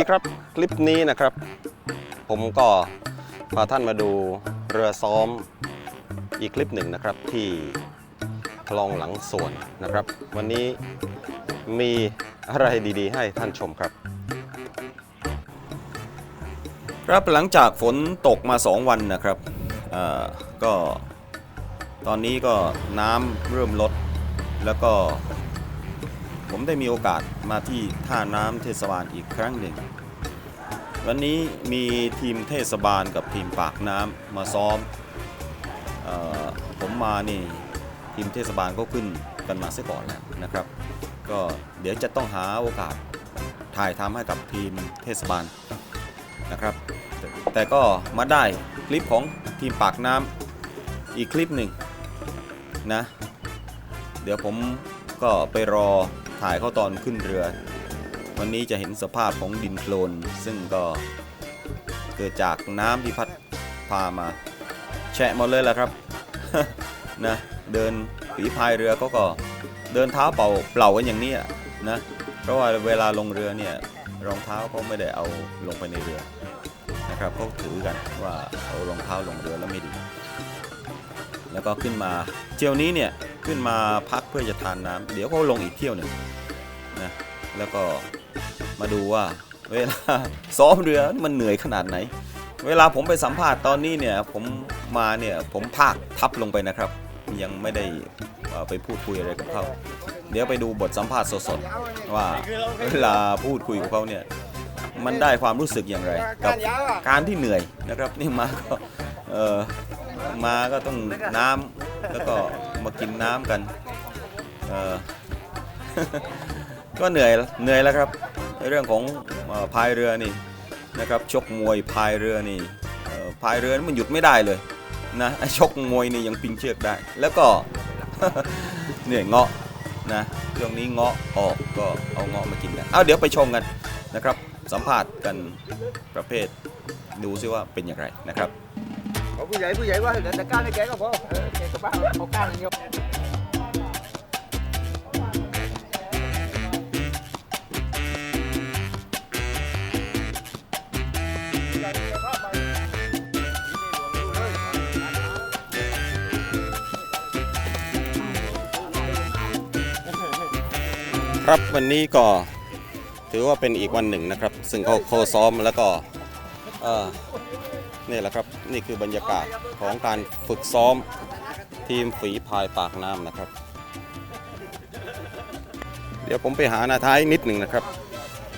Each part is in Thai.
ดีครับ คลิปนี้นะครับ ผมก็พาท่านมาดูเรือซ้อมอีกคลิปหนึ่งนะครับที่คลองหลังสวนนะครับ วันนี้มีอะไรดีๆ ให้ท่านชมครับครับหลังจากฝนตกมา 2 วันนะครับก็ตอนนี้ก็น้ำเริ่มลดแล้วก็ ผมได้มีโอกาสมาที่ท่าน้ำเทศบาลอีกครั้งหนึ่ง วันนี้มีทีมเทศบาลกับทีมปากน้ำมาซ้อมออผมมานี่ทีมเทศบาลก็ขึ้นกันมาเสียก่อนแล้วนะครับ ก็เดี๋ยวจะต้องหาโอกาสถ่ายทำให้กับทีมเทศบาลนะครับ แต่แต่ก็มาได้คลิปของทีมปากน้ำอีกคลิปหนึ่งนะ เดี๋ยวผมก็ไปรอ ถ่ายเข้าตอนขึ้นเรือ วันนี้จะเห็นสภาพของดินโคลน ซึ่งก็เกิดจากน้ำที่พัดพามา แฉะหมดเลยแหละครับนะเดินฝีพายเรือก็ก็เดินเท้าเปล่าเปล่ากันอย่างนี้นะเพราะว่าเวลาลงเรือเนี่ยรองเท้าเขาไม่ได้เอาลงไปในเรือนะครับเขาถือกันว่าเอารองเท้าลงเรือแล้วไม่ดี แล้วก็ขึ้นมาเที่ยวนี้เนี่ย ขึ้นมาพักเพื่อจะทานน้ำเดี๋ยวเขาลงอีกเที่ยวหนึ่งนะแล้วก็มาดูว่าเวลาซ้อมเรือมันเหนื่อยขนาดไหน เวลาผมไปสัมภาษณ์ตอนนี้เนี่ยผมมาเนี่ยผมพากทับลงไปนะครับ ยังไม่ได้อ่อไปพูดคุยอะไรกับเขาเดี๋ยวไปดูบทสัมภาษณ์สดๆว่าเวลาพูดคุยกับเขาเนี่ยมันได้ความรู้สึกอย่างไร กับการที่เหนื่อยนะครับนี่มาก็เออมาก็ต้องน้ำแล้วก็ มากินน้ำกันเออก็เหนื่อยเหนื่อยแล้วครับเรื่องของพายเรือนี่นะครับชกมวยพายเรือนี่พายเรือมันหยุดไม่ได้เลยนะชกมวยนี่ยังปิงเชือกได้ แล้วก็เหนี่อยเงาะนะช่วงนี้เงาะออกก็เอาเงาะมากินกันเอาเดี๋ยวไปชมกันนะครับ สัมภาษณ์กันประเภทดูซิว่าเป็นอย่างไรนะครับผู้ใหญ่ผู้ใหญ่ว่าเดี๋ยวจะก้าวให้แกก็พอเออแกก็ บ้าเขาก้านยกครับวันนี้ก็ถือว่าเป็นอีกวันหนึ่งนะครับ ซึ่งเขาเขาซ้อมแล้วก็เนี่แหละครับ นี่คือบรรยากาศของการฝึกซ้อม ทีมฝีพายปากน้ำนะครับ เดี๋ยวผมไปหานายท้ายนิดหนึ่งนะครับ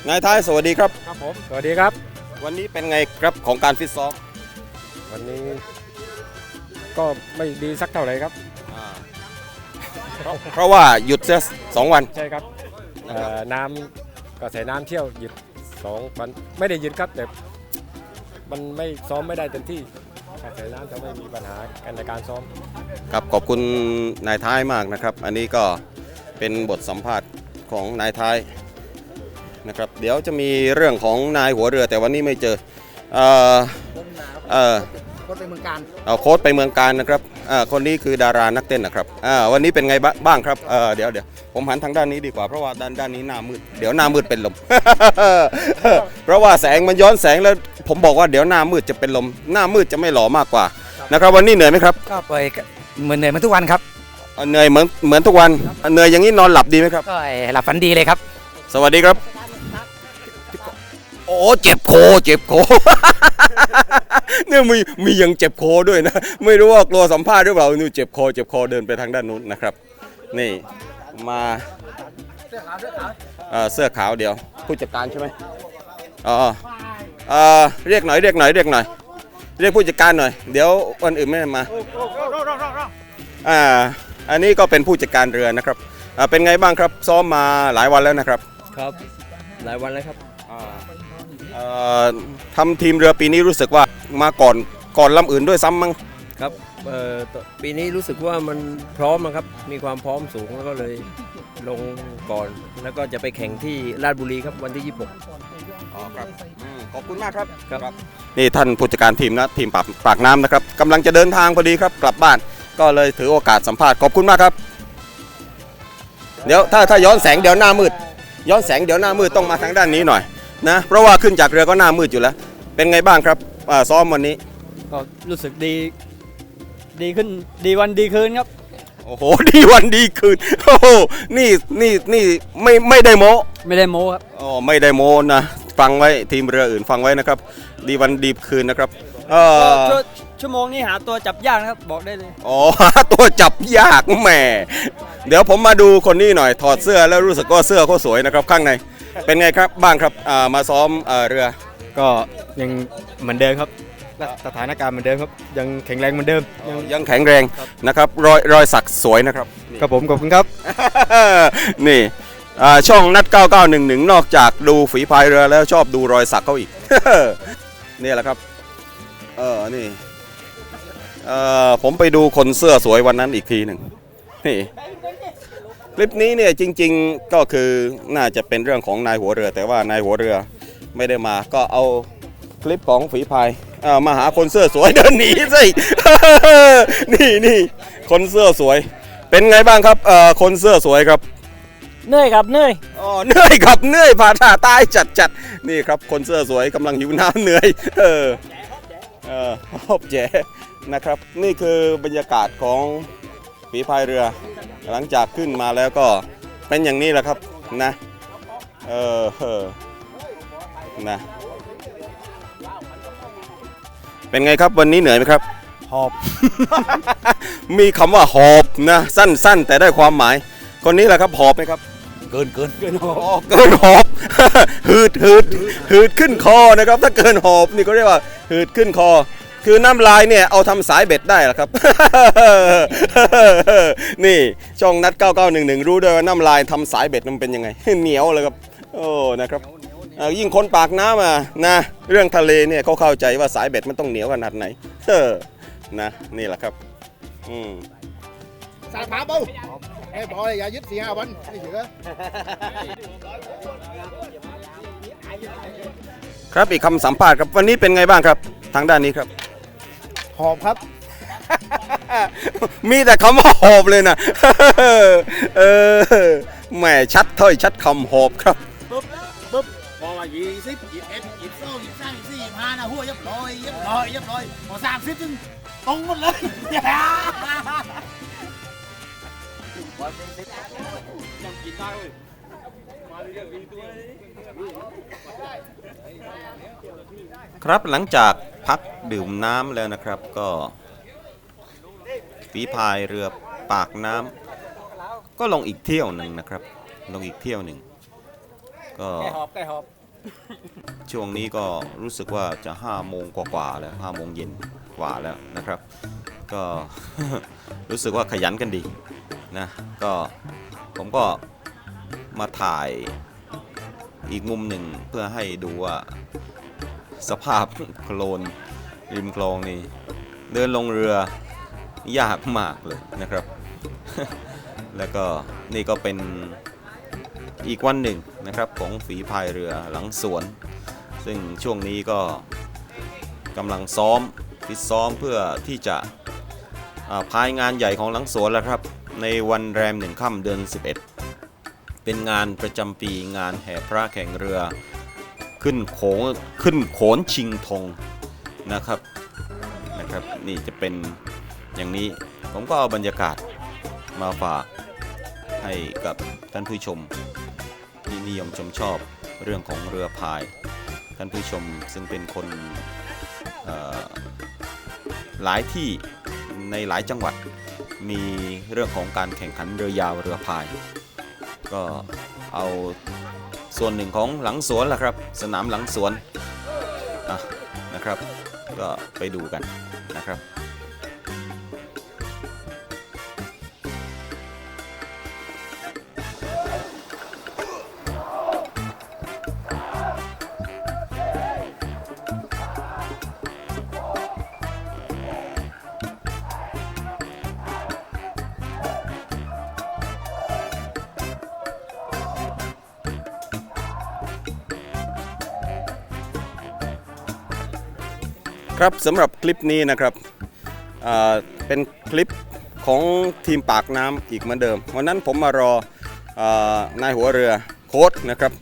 นายท้ายสวัสดีครับ ครับผม สวัสดีครับ วันนี้เป็นไงครับของการฟิตซ้อมวันนี้ ก็ไม่ดีสักเท่าไหร่ครับ อ่าเพราะเพราะว่าหยุดเสียสองวันใช่ครับนะครับเอ่อน้ำกระแสน้ำเที่ยวหยุดสองวันไม่ได้หยุดครับแต่มันไม่ซ้อมไม่ได้เต็มที่ กระแสน้ำจะไม่มีปัญหากันในการซ้อม ครับขอบคุณนายท้ายมากนะครับ อันนี้ก็เป็นบทสัมภาษณ์ของนายท้ายนะครับ เดี๋ยวจะมีเรื่องของนายหัวเรือแต่วันนี้ไม่เจอเอ่อเอ่อ คนไปเมืองการเอาโค้ดไปเมืองการนะครับอ่าคนนี้คือดารานักเต้นนะครับอ่าวันนี้เป็นไงบ้าบ้างครับเอ่อเดี๋ยวเดี๋ยวผมหันทางด้านนี้ดีกว่าเพราะว่าด้านด้านนี้หน้ามืดเดี๋ยวหน้ามืดเป็นลม เพราะว่าแสงมันย้อนแสงแล้วผมบอกว่าเดี๋ยวหน้ามืดจะเป็นลม หน้ามืดจะไม่หล่อมากกว่านะครับวันนี้เหนื่อยไหมครับก็ไปเหมือนเหนื่อยมาทุกวันครับเอ่อเหนื่อยเหมือนเหมือนทุกวันเหนื่อยอย่างนี้นอนหลับดีไหมครับก็หลับฝันดีเลยครับ สวัสดีครับโอ้ เจ็บคอเจ็บคอเนี่ยมีมียังเจ็บคอด้วยนะ ไม่รู้ว่ากลัวสัมภาษณ์หรือเปล่านี่เจ็บคอเจ็บคอเดินไปทางด้านนู้นนะครับ นี่มาเอ่อเสื้อขาวเดี๋ยว ผู้จัดการใช่ไหมอ๋อเอ่อเรียกหน่อยเรียกหน่อยเรียกหน่อย เรียกผู้จัดการหน่อย เดี๋ยววันอื่นไม่ได้มาอ่าอันนี้ก็เป็นผู้จัดการเรือนะครับอ่าเป็นไงบ้างครับ ซ้อมมาหลายวันแล้วนะครับ ครับ หลายวันแล้วครับเอ่อ ทำทีมเรือปีนี้รู้สึกว่ามาก่อนก่อนลำอื่นด้วยซ้ำมั้งครับเอ่อตปีนี้รู้สึกว่ามันพร้อมอะครับ มีความพร้อมสูงแล้วก็เลยลงก่อน แล้วก็จะไปแข่งที่ราชบุรีครับวันที่ 26อ๋อครับขอบคุณมากครับครับนี่ท่านผู้จัดการทีมนะทีมปากปากน้ำนะครับกำลังจะเดินทางพอดีครับกลับบ้าน ก็เลยถือโอกาสสัมภาษณ์ขอบคุณมากครับ เดี๋ยวถ้าถ้าย้อนแสงเดี๋ยวหน้ามืด ย้อนแสงเดี๋ยวหน้ามืดต้องมาทางด้านนี้หน่อย นะเพราะว่าขึ้นจากเรือก็หน้ามืดอยู่แล้ว เป็นไงบ้างครับอ่าซ้อมวันนี้ ก็รู้สึกดี ดีขึ้นดีวันดีคืนครับ โอ้โห ดีวันดีคืนโอ้โหนี่นี่นี่ไม่ไม่ได้โมไม่ได้โม้ครับอ๋อไม่ได้โมนะฟังไว้ทีมเรืออื่นฟังไว้นะครับ ดีวันดีคืนนะครับเออชั่วชั่วโมงนี้หาตัวจับยากนะครับ บอกได้เลย อ๋อ ตัวจับยากแหมเดี๋ยวผมมาดูคนนี้หน่อยถอดเสื้อแล้วรู้สึกว่าเสื้อเขาสวยนะครับข้างใน เป็นไงครับบ้างครับอ่ามาซ้อมเอ่อเรือก็ยังเหมือนเดิมครับสถานการณ์เหมือนเดิมครับ ยังแข็งแรงเหมือนเดิมยังยังแข็งแรงนะครับรอยรอยสักสวยนะครับ ครับผมขอบคุณครับ นี่อ่าช่องนัด 9911 นอกจากดูฝีพายเรือแล้วชอบดูรอยสักเขาอีก นี่แหละครับ เออนี่เออผมไปดูคนเสื้อสวยวันนั้นอีกทีหนึ่งนี่ คลิปนี้เนี่ยจริงๆก็คือน่าจะเป็นเรื่องของนายหัวเรือ แต่ว่านายหัวเรือไม่ได้มาก็เอาคลิปของฝีพายเอ่อมาหาคนเสื้อสวยเดินหนีสินี่นี่คนเสื้อสวย เป็นไงบ้างครับเอ่อคนเสื้อสวยครับเหนื่อยครับเหนื่อยอ๋อเหนื่อยครับเหนื่อยผ่าท่าตายจัดจัดนี่ครับคนเสื้อสวยกำลังหิวน้ำเหนื่อยเออเออฮอบแจนะครับ นี่คือบรรยากาศของฝีพายเรือ หลังจากขึ้นมาแล้วก็เป็นอย่างนี้แหละครับนะเออเออนะเป็นไงครับวันนี้เหนื่อยไหมครับ หอบ มีคำว่าหอบนะ สั้นๆ แต่ได้ความหมาย คนนี้แหละครับหอบไหมครับ เกินเกินเกินอ๋อเกินหอบ หืดหืดหืดขึ้นคอนะครับ ถ้าเกินหอบนี่ก็เรียกว่าหืดขึ้นคอ คือน้ำลายเนี่ยเอาทำสายเบ็ดได้เหรอครับ นี่ช่องนัด 9911 รู้ด้วยว่าน้ำลายทำสายเบ็ดมันเป็นยังไง เหนียวเลยครับ โอ้นะครับเอ่อยิ่งคนปากน้ำอะนะเรื่องทะเลเนี่ยเขาเข้าใจว่าสายเบ็ดมันต้องเหนียวขนาดไหนเออนะนี่แหละครับอืมสายผาเบาไอ้บอยอย่ายึดสี่ห้าวันไม่เสือครับอีกคำสัมภาษณ์ครับวันนี้เป็นไงบ้างครับ ทางด้านนี้ครับ หอบครับ มีแต่คำว่าหอบเลยนะ เออแหมชัดถ้อยชัดคำหอบครับพอว่ายี่สิบยี่สิบเอ็ดยี่สิบสองยี่สิบสามยี่สิบสี่ยี่สิบห้านะหัวเรียบร้อยเรียบร้อยเรียบร้อยพอสามสิบถึงตรงหมดเลย ครับหลังจากพักดื่มน้ำแล้วนะครับก็ฝีพายเรือปากน้ำก็ลงอีกเที่ยวหนึ่งนะครับ ลงอีกเที่ยวหนึ่งก็แกหอบแกหอบช่วงนี้ก็รู้สึกว่าจะ5้าโมงกว่าๆแล้วห้าโมงเย็นกว่าแล้วนะครับ ก็รู้สึกว่าขยันกันดีนะก็ผมก็ มาถ่ายอีกมุมหนึ่งเพื่อให้ดูว่า สภาพโคลนริมคลองนี่เดินลงเรือยากมากเลยนะครับ แล้วก็นี่ก็เป็นอีกวันหนึ่งนะครับของฝีพายเรือหลังสวน ซึ่งช่วงนี้ก็กำลังซ้อมฟิตซ้อมเพื่อที่จะาพายงานใหญ่ของหลังสวนแล้วครับ ในวันแรมหนึ่งค่ำเดือน11 เป็นงานประจำปีงานแห่พระแข่งเรือ ขึ้นโขงขึ้นโขนชิงธงนะครับนะครับนี่จะเป็นอย่างนี้ผมก็เอาบรรยากาศมาฝากให้กับท่านผู้ชมที่นิยมชมชอบเรื่องของเรือพาย ท่านผู้ชมซึ่งเป็นคนหลายที่ในหลายจังหวัดมีเรื่องของการแข่งขันเรือยาวเรือพาย ก็เอาส่วนหนึ่งของหลังสวนล่ะครับ สนามหลังสวนะนะครับ ก็ไปดูกันนะครับ ครับสำหรับคลิปนี้นะครับเป็นคลิปของทีมปากน้ำอีกเหมือนเดิม วันนั้นผมมารออนายหัวเรือโค้ดนะครับ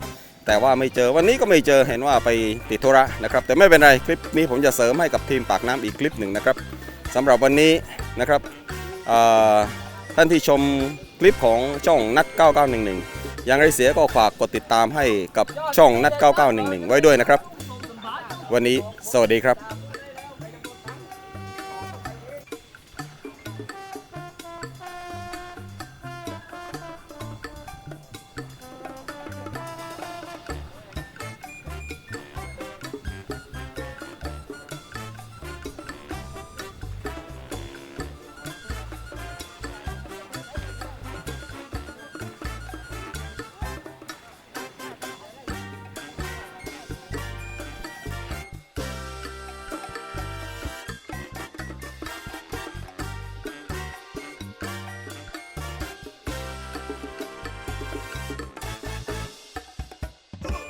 แต่ว่าไม่เจอวันนี้ก็ไม่เจอเห็นว่าไปติดธุระนะครับแต่ไม่เป็นไรคลิปนี้ผมจะเสริมให้กับทีมปากน้ำอีกคลิปหนึ่งนะครับสำหรับวันนี้นะครับท่านที่ชมคลิปของช่องนัด 9911 อย่างไรเสียก็ฝากกดติดตามให้กับช่องนัด 9911 ไว้ด้วยนะครับ วันนี้สวัสดีครับ